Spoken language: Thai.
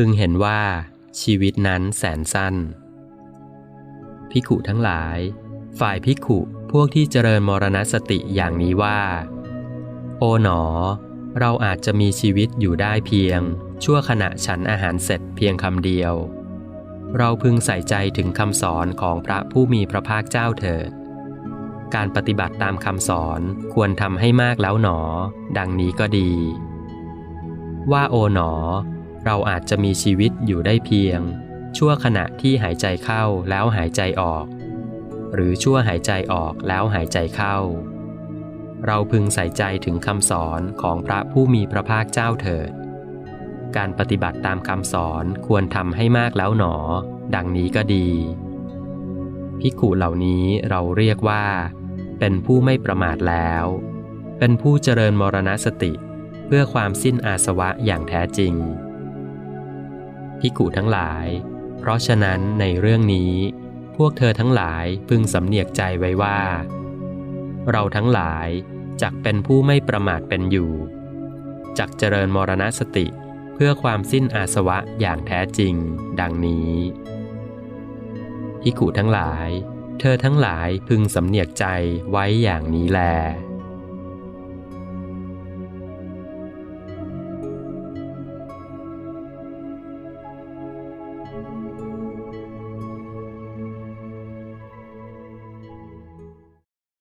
พึงเห็นว่าชีวิตนั้นแสนสั้น พิขุทั้งหลาย ฝ่ายพิขุพวกที่เจริญมรณสติอย่างนี้ว่า โอ๋หนอ เราอาจจะมีชีวิตอยู่ได้เพียง ชั่วขณะฉันอาหารเสร็จเพียงคำเดียว เราพึงใส่ใจถึงคำสอนของพระผู้มีพระภาคเจ้าเถิด การปฏิบัติตามคำสอนควรทำให้มากแล้วหนอ ดังนี้ก็ดี ว่าโอหนอ เราอาจจะมีชีวิตอยู่ได้เพียง ชั่วขณะที่หายใจเข้าแล้วหายใจออก หรือชั่วหายใจออกแล้วหายใจเข้า เราพึงใส่ใจถึงคำสอนของพระผู้มีพระภาคเจ้าเถิด การปฏิบัติตามคำสอนควรทำให้มากแล้วหนอ ดังนี้ก็ดีภิกุเหล่านี้เราเรียกว่า เป็นผู้ไม่ประมาทแล้ว เป็นผู้เจริญมรณสติเพื่อความสิ้นอาสวะอย่างแท้จริง ภิกขุทั้งหลาย เพราะฉะนั้นในเรื่องนี้ พวกเธอทั้งหลายพึงสำเนียกใจไว้ว่า เราทั้งหลายจักเป็นผู้ไม่ประมาทเป็นอยู่จักเจริญมรณสติเพื่อความสิ้นอาสวะอย่างแท้จริง ดังนี้พิกุทั้งหลาย เธอทั้งหลายพึงสำเนียกใจไว้อย่างนี้แล